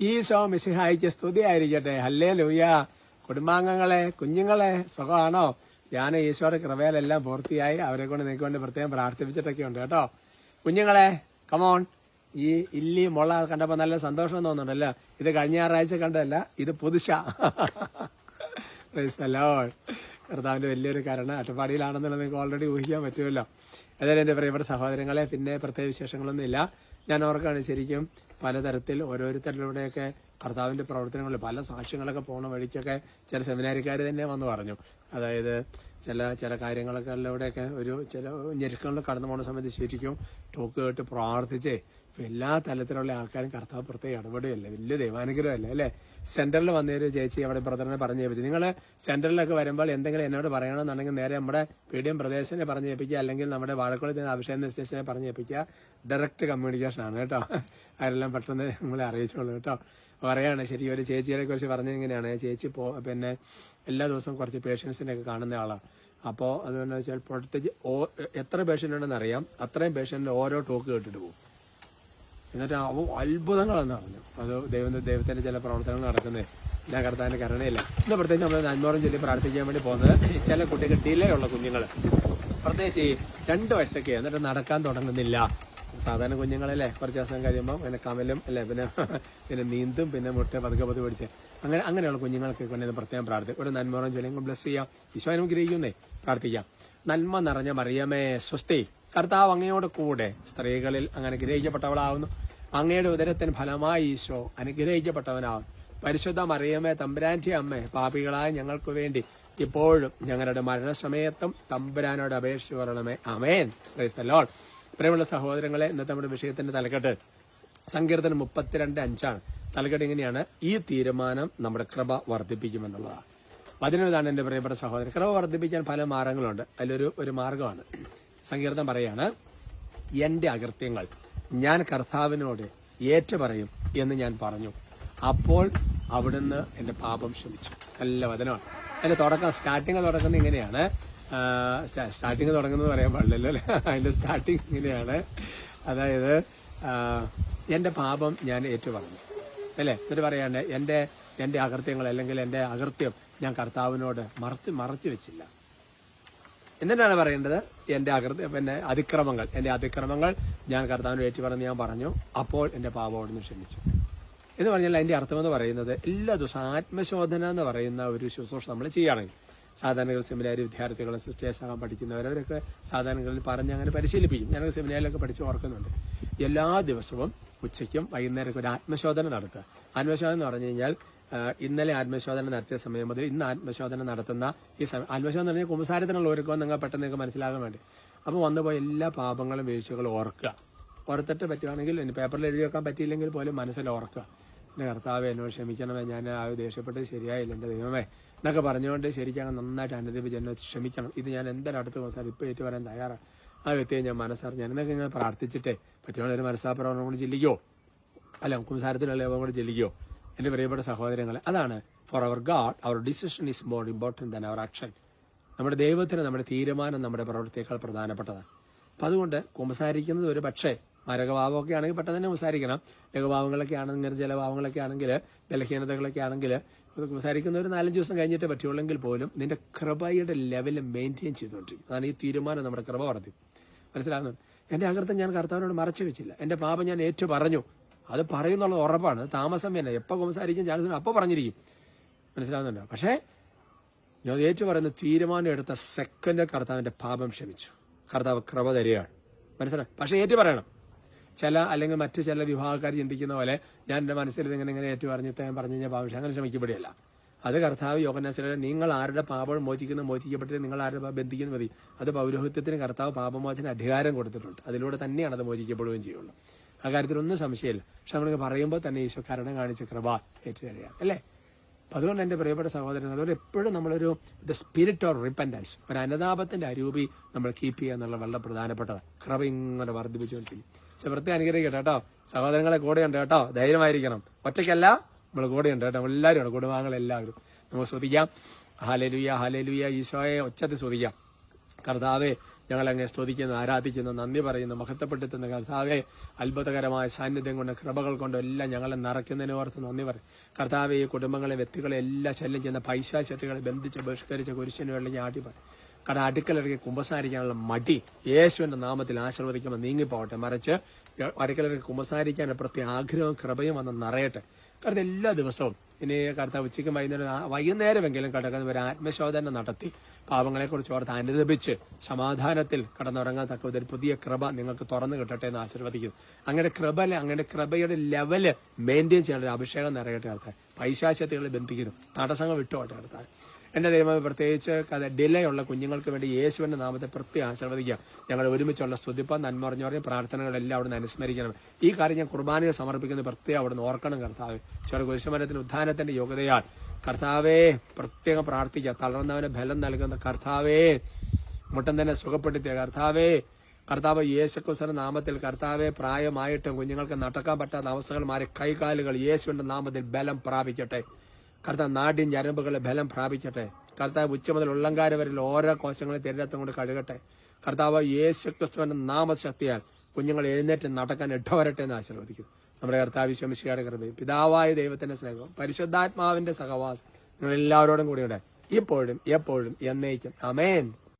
ഈശോ സ്തുതി സ്തുതിയായിരിക്കട്ടെ ഹല്ലേ ലൂയ കുടുംബാംഗങ്ങളെ കുഞ്ഞുങ്ങളെ സുഖമാണോ? ഞാൻ ഈശോയുടെ കൃപയിലെല്ലാം പൂർത്തിയായി അവരെ കൊണ്ട് നിങ്ങൾക്ക് വേണ്ടി പ്രത്യേകം പ്രാർത്ഥിപ്പിച്ചിട്ടൊക്കെ ഉണ്ട് കേട്ടോ. കുഞ്ഞുങ്ങളെ കമോൺ ഈ ഇല്ലി മുള കണ്ടപ്പോൾ നല്ല സന്തോഷം തോന്നുന്നുണ്ടല്ലോ. ഇത് കഴിഞ്ഞ ഞായറാഴ്ച കണ്ടതല്ല ഇത് പുതുശ. Praise കർത്താവിന്റെ വലിയൊരു കരുണ. അട്ടപ്പാടിയിലാണെന്നുള്ളത് നിങ്ങൾക്ക് ഓൾറെഡി ഊഹിക്കാൻ പറ്റുമല്ലോ. ഏതായാലും എന്റെ പ്രിയപ്പെട്ട സഹോദരങ്ങളെ പിന്നെ പ്രത്യേക വിശേഷങ്ങളൊന്നും ഇല്ല ഞാൻ ഓർക്കാണ് ശരിക്കും പലതരത്തിൽ ഓരോരുത്തരിലൂടെയൊക്കെ കർത്താവിന്റെ പ്രവർത്തനങ്ങളിൽ പല സാക്ഷ്യങ്ങളൊക്കെ പോണ വഴിക്കൊക്കെ ചില സെമിനാരിക്കാർ തന്നെ വന്ന് പറഞ്ഞു. അതായത് ചില ചില കാര്യങ്ങളൊക്കെ അതിലൂടെയൊക്കെ ഒരു ചില ഞെരുക്കങ്ങളിൽ കടന്നു പോകുന്ന സമയത്ത് ശരിക്കും ടോക്ക് കേട്ട് പ്രാർത്ഥിച്ചേ എല്ലാ തലത്തിലുള്ള ആൾക്കാരും കർത്താവ് പ്രത്യേകം ഇടപെടുകയല്ലേ വലിയ ദൈവാനുഗ്രഹമല്ലേ അല്ലേ? സെന്ററിൽ വന്നൊരു ചേച്ചി അവിടെ ബ്രദറിനെ പറഞ്ഞു ഏൽപ്പിച്ചു. നിങ്ങൾ സെന്ററിലൊക്കെ വരുമ്പോൾ എന്തെങ്കിലും എന്നോട് പറയണമെന്നുണ്ടെങ്കിൽ നേരെ നമ്മുടെ പി ഡി എം പ്രദേശനെ പറഞ്ഞു ഏൽപ്പിക്കുക അല്ലെങ്കിൽ നമ്മുടെ വാഴക്കുളത്ത് അഭിഷേക സ്റ്റേഷനെ പറഞ്ഞു ഏൽപ്പിക്കുക. ഡയറക്റ്റ് കമ്മ്യൂണിക്കേഷൻ ആണ് കേട്ടോ. അവരെല്ലാം പെട്ടെന്ന് നമ്മളെ അറിയിച്ചോളൂ കേട്ടോ. പറയാണ് ശരി ഒരു ചേച്ചിയെ കുറിച്ച് പറഞ്ഞിങ്ങനെയാണ് ചേച്ചി പോ പിന്നെ എല്ലാ ദിവസവും കുറച്ച് പേഷ്യൻസിനെയൊക്കെ കാണുന്ന ആളാണ് അപ്പോൾ അതുകൊണ്ട് വെച്ചാൽ പ്രത്യേകിച്ച് എത്ര പേഷ്യന്റ് ഉണ്ടെന്ന് അറിയാം. അത്രയും പേഷ്യന്റിൽ ഓരോ ടോക്ക് കേട്ടിട്ട് പോകും എന്നിട്ട് അവ അത്ഭുതങ്ങളെന്ന് പറഞ്ഞു അത് ദൈവം ദൈവത്തിന്റെ ചില പ്രവർത്തനങ്ങൾ നടക്കുന്നത് ഞാൻ കർത്താവിന്റെ കരുണയില്ല. ഇന്ന് പ്രത്യേകിച്ച് നമ്മൾ നന്മോറം ചൊല്ലി പ്രാർത്ഥിക്കാൻ വേണ്ടി പോകുന്നത് ചില കുട്ടികൾ ഡിലേ ഉള്ള കുഞ്ഞുങ്ങൾ പ്രത്യേകിച്ച് രണ്ട് വയസ്സൊക്കെ എന്നിട്ട് നടക്കാൻ തുടങ്ങുന്നില്ല. സാധാരണ കുഞ്ഞുങ്ങളല്ലേ കുറച്ച് ദിവസം കഴിയുമ്പോൾ പിന്നെ കമലും അല്ലേ പിന്നെ പിന്നെ നീന്തും പിന്നെ മുട്ട പതുക്കെ പതുക്കെ പിടിച്ച്. അങ്ങനെ അങ്ങനെയുള്ള കുഞ്ഞുങ്ങൾക്ക് കൊണ്ട് പ്രത്യേകം പ്രാർത്ഥിക്കും. ഒരു നന്മോറം ചൊല്ലിയും ബ്ലസ് ചെയ്യാം. ഈശോ അനുഗ്രഹിക്കുന്നേ പ്രാർത്ഥിക്കാം. നന്മ നിറഞ്ഞ മറിയമേ സ്വസ്തി. കർത്താവ് അങ്ങയോട് കൂടെ സ്ത്രീകളിൽ അങ്ങനെ ഗ്രഹിക്കപ്പെട്ടവളാവുന്നു അങ്ങയുടെ ഉദരത്തിന് ഫലമായി ഈശോ അനുഗ്രഹിക്കപ്പെട്ടവനാവും പരിശുദ്ധ മറിയമ്മേ തമ്പുരാന്റെ അമ്മേ പാപികളായ ഞങ്ങൾക്ക് വേണ്ടി ഇപ്പോഴും ഞങ്ങളുടെ മരണസമയത്തും തമ്പുരാനോട് അപേക്ഷിച്ചു പറയണമേ അമേൻ ക്രൈസ്തലോൾ പ്രിയമുള്ള സഹോദരങ്ങളെ ഇന്നത്തെ നമ്മുടെ വിഷയത്തിന്റെ തലക്കെട്ട് സങ്കീർത്തനം മുപ്പത്തിരണ്ട് അഞ്ചാണ്. തലക്കെട്ട് ഇങ്ങനെയാണ് ഈ തീരുമാനം നമ്മുടെ കൃപ വർദ്ധിപ്പിക്കുമെന്നുള്ളതാണ്. അതിനൊരിതാണ് എന്റെ പ്രിയപ്പെട്ട സഹോദരൻ. കൃപ വർദ്ധിപ്പിക്കാൻ പല മാർഗങ്ങളുണ്ട്. അതിലൊരു ഒരു മാർഗമാണ്. സങ്കീർത്തനം പറയാണ് എന്റെ അകൃത്യങ്ങൾ ഞാൻ കർത്താവിനോട് ഏറ്റു പറയും എന്ന് ഞാൻ പറഞ്ഞു. അപ്പോൾ അവിടുന്ന് എന്റെ പാപം ക്ഷമിച്ചു. നല്ല വചനമാണ്. അതിന്റെ തുടക്കം സ്റ്റാർട്ടിങ് തുടങ്ങുന്നത് ഇങ്ങനെയാണ്. സ്റ്റാർട്ടിങ് തുടങ്ങുന്നത് പറയാൻ പാടില്ലല്ലോ അല്ലേ? അതിന്റെ സ്റ്റാർട്ടിങ് ഇങ്ങനെയാണ്. അതായത് എന്റെ പാപം ഞാൻ ഏറ്റു പറഞ്ഞു അല്ലേ? എന്നിട്ട് പറയാണ്ട് എന്റെ എന്റെ അകൃത്യങ്ങൾ അല്ലെങ്കിൽ എന്റെ അകൃത്യം ഞാൻ കർത്താവിനോട് മറച്ച് മറച്ചു വെച്ചില്ല. എന്നിട്ടാണ് പറയേണ്ടത് എന്റെ അകൃത്യ പിന്നെ അതിക്രമങ്ങൾ എന്റെ അതിക്രമങ്ങൾ ഞാൻ കർത്താവിന് ഏറ്റു പറഞ്ഞ് ഞാൻ പറഞ്ഞു. അപ്പോൾ എന്റെ പാപോടുന്ന് ക്ഷമിച്ചു. എന്ന് പറഞ്ഞാൽ അതിന്റെ അർത്ഥമെന്ന് പറയുന്നത് എല്ലാ ദിവസവും ആത്മശോധന എന്ന് പറയുന്ന ഒരു ശുശ്രൂഷ നമ്മൾ ചെയ്യുകയാണെങ്കിൽ സാധാരണ സെമിനാരി വിദ്യാർത്ഥികളും സിസ്റ്റേഴ്സ് ആകാൻ പഠിക്കുന്നവരവരൊക്കെ സാധാരണകളിൽ പറഞ്ഞ് അങ്ങനെ പരിശീലിപ്പിക്കും. ഞാനൊക്കെ സെമിനാരിലൊക്കെ പഠിച്ച് ഓർക്കുന്നുണ്ട്. എല്ലാ ദിവസവും ഉച്ചയ്ക്കും വൈകുന്നേരമൊക്കെ ഒരു ആത്മശോധന നടത്തുക. ആത്മശോധന എന്ന് പറഞ്ഞു കഴിഞ്ഞാൽ ഇന്നലെ ആത്മശോധന നടത്തിയ സമയം മുതൽ ഇന്ന് ആത്മശോധന നടത്തുന്ന ഈ സമയം. ആത്മശോധന പറഞ്ഞാൽ കുമ്പസാരത്തിനുള്ള ഒരുക്കം നിങ്ങൾ പെട്ടെന്ന് നിങ്ങൾക്ക് മനസ്സിലാകാൻ വേണ്ടി. അപ്പോൾ വന്നുപോയ എല്ലാ പാപങ്ങളും വീഴ്ചകളും ഓർക്കുക. ഓർത്തിട്ട് പറ്റുവാണെങ്കിൽ പേപ്പറിൽ എഴുതി വെക്കാൻ പറ്റിയില്ലെങ്കിൽ പോലും മനസ്സിൽ ഓർക്കുക. എന്റെ കർത്താവ് എന്നോട് ക്ഷമിക്കണമേ. ഞാൻ ആ ദേഷ്യപ്പെട്ട് ശരിയായില്ല എന്റെ ദൈവമേ. എന്നൊക്കെ പറഞ്ഞുകൊണ്ട് ശരിക്കും നന്നായിട്ട് അനുദപിച്ച് എന്നെ ക്ഷമിക്കണം. ഇത് ഞാൻ എന്തൊരു അടുത്ത് ദിവസം ഇപ്പോൾ ഏറ്റു പറയാൻ തയ്യാറാണ്? ആ വ്യക്തിയെ ഞാൻ മനസ്സറിഞ്ഞ്. എന്നൊക്കെ ഇങ്ങനെ പ്രാർത്ഥിച്ചിട്ടേ പറ്റുവാണെങ്കിൽ ഒരു മനസ്സാപ്രവണം കൊണ്ട് ചെല്ലിക്കോ അല്ല കുംസാരത്തിലുള്ള യോഗം കൊണ്ട് ചെല്ലിക്കോ എന്റെ പ്രിയപ്പെട്ട സഹോദരങ്ങളെ അതാണ് for our God our decision is more important than our action നമ്മുടെ ദൈവത്തിന് നമ്മുടെ തീരുമാനം നമ്മുടെ പ്രവൃത്തിയേക്കാൾ പ്രധാനപ്പെട്ടതാണ്. അപ്പം അതുകൊണ്ട് കുമ്പസാരിക്കുന്നത് ഒരു പക്ഷേ മരകഭാവമൊക്കെ ആണെങ്കിൽ പെട്ടെന്ന് തന്നെ കുമ്പസാരിക്കണം. ലഘുഭാവങ്ങളൊക്കെ ആണെങ്കിൽ ചില ഭാവങ്ങളൊക്കെ ആണെങ്കിൽ ബലഹീനതകളൊക്കെ ആണെങ്കിൽ കുമ്പസാരിക്കുന്ന ഒരു നാലഞ്ച് ദിവസം കഴിഞ്ഞിട്ട് പറ്റുള്ളെങ്കിൽ പോലും നിന്റെ കൃപയുടെ ലെവൽ മെയിന്റെയിൻ ചെയ്തുകൊണ്ടിരിക്കും. അതാണ് ഈ തീരുമാനം നമ്മുടെ കൃപ വർദ്ധിക്കും മനസ്സിലാകുന്നുണ്ട് എന്റെ അകൃത്തം ഞാൻ കർത്താവിനോട് മറച്ചു വെച്ചില്ല. എന്റെ പാപം ഞാൻ ഏറ്റു പറഞ്ഞു. അത് പറയുന്നുള്ളത് ഉറപ്പാണ്. താമസം തന്നെ. എപ്പോൾ കുമ്പസാരിക്കും ചാൻസ് അപ്പോൾ പറഞ്ഞിരിക്കും. മനസ്സിലാവുന്നുണ്ടോ? പക്ഷേ ഞാൻ ഏറ്റു പറയുന്ന തീരുമാനം എടുത്ത സെക്കൻഡ് കർത്താവിന്റെ പാപം ക്ഷമിച്ചു. കർത്താവ് കൃപ തരികയാണ്. മനസ്സിലായി പക്ഷേ ഏറ്റു പറയണം. ചില അല്ലെങ്കിൽ മറ്റു ചില വിഭാഗക്കാർ ചിന്തിക്കുന്ന പോലെ ഞാൻ എന്റെ മനസ്സിൽ ഇങ്ങനെ ഇങ്ങനെ ഏറ്റു പറഞ്ഞിട്ട് ഞാൻ പറഞ്ഞു കഴിഞ്ഞാൽ പാപം അങ്ങനെ ക്ഷമിക്കപ്പെടുകയല്ല. അത് കർത്താവ് യോഗനാസിലെ നിങ്ങൾ ആരുടെ പാപം മോചിക്കുന്ന മോചിക്കപ്പെട്ടത് നിങ്ങൾ ആരുടെ ബന്ധിക്കുന്നു മതി അത് പൗരോഹിത്യത്തിന് കർത്താവ് പാപമോചന അധികാരം കൊടുത്തിട്ടുണ്ട്. അതിലൂടെ തന്നെയാണ് അത് മോചിക്കപ്പെടുകയും ചെയ്യുള്ളൂ. ആ സംശയമില്ല. പക്ഷെ നമ്മൾക്ക് പറയുമ്പോൾ തന്നെ ഈശോ കരുണ കാണിച്ച കൃപ ഏറ്റുകഴിയാണ് അല്ലേ? അപ്പം അതുകൊണ്ട് എന്റെ പ്രിയപ്പെട്ട സഹോദരൻ അതുകൊണ്ട് എപ്പോഴും നമ്മളൊരു ദ സ്പിരിറ്റ് ഓഫ് റിപ്പൻഡൻസ് ഒരു അനുതാപത്തിന്റെ അരൂപി നമ്മൾ കീപ്പ് ചെയ്യുക എന്നുള്ള വളരെ പ്രധാനപ്പെട്ടതാണ്. കൃപ ഇങ്ങനെ വർദ്ധിപ്പിച്ചുകൊണ്ടിരിക്കും. പക്ഷെ പ്രത്യേകം അനുഗ്രഹിക്കട്ടെ കേട്ടോ. സഹോദരങ്ങളെ കൂടെയുണ്ട് കേട്ടോ. ധൈര്യമായിരിക്കണം. ഒറ്റയ്ക്കല്ല നമ്മൾ കൂടെയുണ്ട് കേട്ടോ. എല്ലാവരും ഉണ്ട്. കുടുംബാംഗങ്ങളെല്ലാവരും. നമുക്ക് ശ്രദ്ധിക്കാം ഹാലലുയ ഹാലലുയ ഈശോയെ ഒച്ചത്തിൽ ശ്രദ്ധിക്കാം കർത്താവെ ഞങ്ങൾ അങ്ങ് സ്തുതിക്കുന്നു ആരാധിക്കുന്നു നന്ദി പറയുന്നു മഹത്വപ്പെടുത്തുന്ന. കർത്താവെ അത്ഭുതകരമായ സാന്നിധ്യം കൊണ്ട് കൃപകൾ കൊണ്ടും എല്ലാം ഞങ്ങളെ നിറയ്ക്കുന്നതിന് ഓർത്ത് നന്ദി പറയും കർത്താവെ ഈ കുടുംബങ്ങളെ വ്യക്തികളെ എല്ലാം ശല്യം ചെയ്യുന്ന പൈശാശക്തികളെ ബന്ധിച്ച് ബഹിഷ്കരിച്ച കുരിശിന് ഞാൻ ആട്ടി പറയും കാരണം അടുക്കലിറങ്ങി കുമ്പസാരിക്കാനുള്ള മടി യേശുവിന്റെ നാമത്തിൽ ആശീർവദിക്കുമ്പോൾ നീങ്ങിപ്പോകട്ടെ. മറിച്ച് അടുക്കലിറങ്ങി കുമ്പസാരിക്കാൻ പ്രത്യേക ആഗ്രഹവും കൃപയും വന്ന് നിറയട്ടെ. കാരണം എല്ലാ ദിവസവും ഇനി കർത്താവ് ഉച്ചയ്ക്കും വൈകുന്നേരം വൈകുന്നേരമെങ്കിലും കടക്കുന്ന ഒരു ആത്മശോധന നടത്തി. പാവങ്ങളെക്കുറിച്ച് ഓർത്ത് അനുദപിച്ച് സമാധാനത്തിൽ കടന്നുറങ്ങാൻ തക്ക ഒരു പുതിയ കൃപ നിങ്ങൾക്ക് തുറന്നു കിട്ടട്ടെ എന്ന് ആശീർവദിക്കുന്നു. അങ്ങനെ കൃപ അങ്ങനെ കൃപയുടെ ലെവൽ മെയിന്റെയിൻ ചെയ്യേണ്ട അഭിഷേകം നിറയട്ടെ ആൾക്കാർ. പൈശാശക്തികളെ ബന്ധിക്കുന്നു തടസ്സങ്ങൾ വിട്ടുപോട്ടെ ആൾക്കാർ. എന്റെ ദൈവം പ്രത്യേകിച്ച് കഥ ഡിലേ ഉള്ള കുഞ്ഞുങ്ങൾക്ക് വേണ്ടി യേശുവിന്റെ നാമത്തെ പ്രത്യേകം ആശീർവദിക്കുക ഞങ്ങൾ ഒരുമിച്ചുള്ള സ്തുതിപ്പം നന്മറിഞ്ഞു പറഞ്ഞ പ്രാർത്ഥനകളെല്ലാം അവിടുന്ന് അനുസ്മരിക്കണം. ഈ കാര്യം ഞാൻ കുർബാനയെ സമർപ്പിക്കുന്ന പ്രത്യേകം അവിടുന്ന് ഓർക്കണം കർത്താവ്. ചില കുരിശുമരത്തിന് ഉദ്ധാനത്തിന്റെ യോഗ്യതയാൽ കർത്താവേ പ്രത്യേകം പ്രാർത്ഥിക്കുക. തളർന്നവന് ബലം നൽകുന്ന കർത്താവേ മുട്ടൻ തന്നെ സുഖപ്പെടുത്തിയ കർത്താവേ കർത്താവ് യേശുക്രിസ്തുവിന്റെ നാമത്തിൽ കർത്താവെ പ്രായമായിട്ടും കുഞ്ഞുങ്ങൾക്ക് നടക്കാൻ പറ്റാത്ത അവസ്ഥകൾ മാറി കൈകാലുകൾ യേശുവിന്റെ നാമത്തിൽ ബലം പ്രാപിക്കട്ടെ. കർത്താവ് നാടിൻ ഞരമ്പുകളെ ബലം പ്രാപിക്കട്ടെ. കർത്താവ് ഉച്ച മുതൽ ഉള്ളങ്കാര വരിൽ ഓരോ കോശങ്ങളെ തിരഞ്ഞെടുത്തും കൊണ്ട് കഴുകട്ടെ. കർത്താവ് യേശുക്രിസ്തുവിന്റെ നാമശക്തിയാൽ കുഞ്ഞുങ്ങൾ എഴുന്നേറ്റ് നടക്കാൻ ഇടവരട്ടെ എന്ന് ആശീർവദിക്കും നമ്മുടെ കർത്താവ് ശമിശിയുടെ കൃപയും. പിതാവായ ദൈവത്തിന്റെ സ്നേഹവും പരിശുദ്ധാത്മാവിന്റെ സഹവാസം നിങ്ങൾ എല്ലാവരോടും കൂടിയുണ്ട്. ഇപ്പോഴും എപ്പോഴും എന്നേക്കും. അമേൻ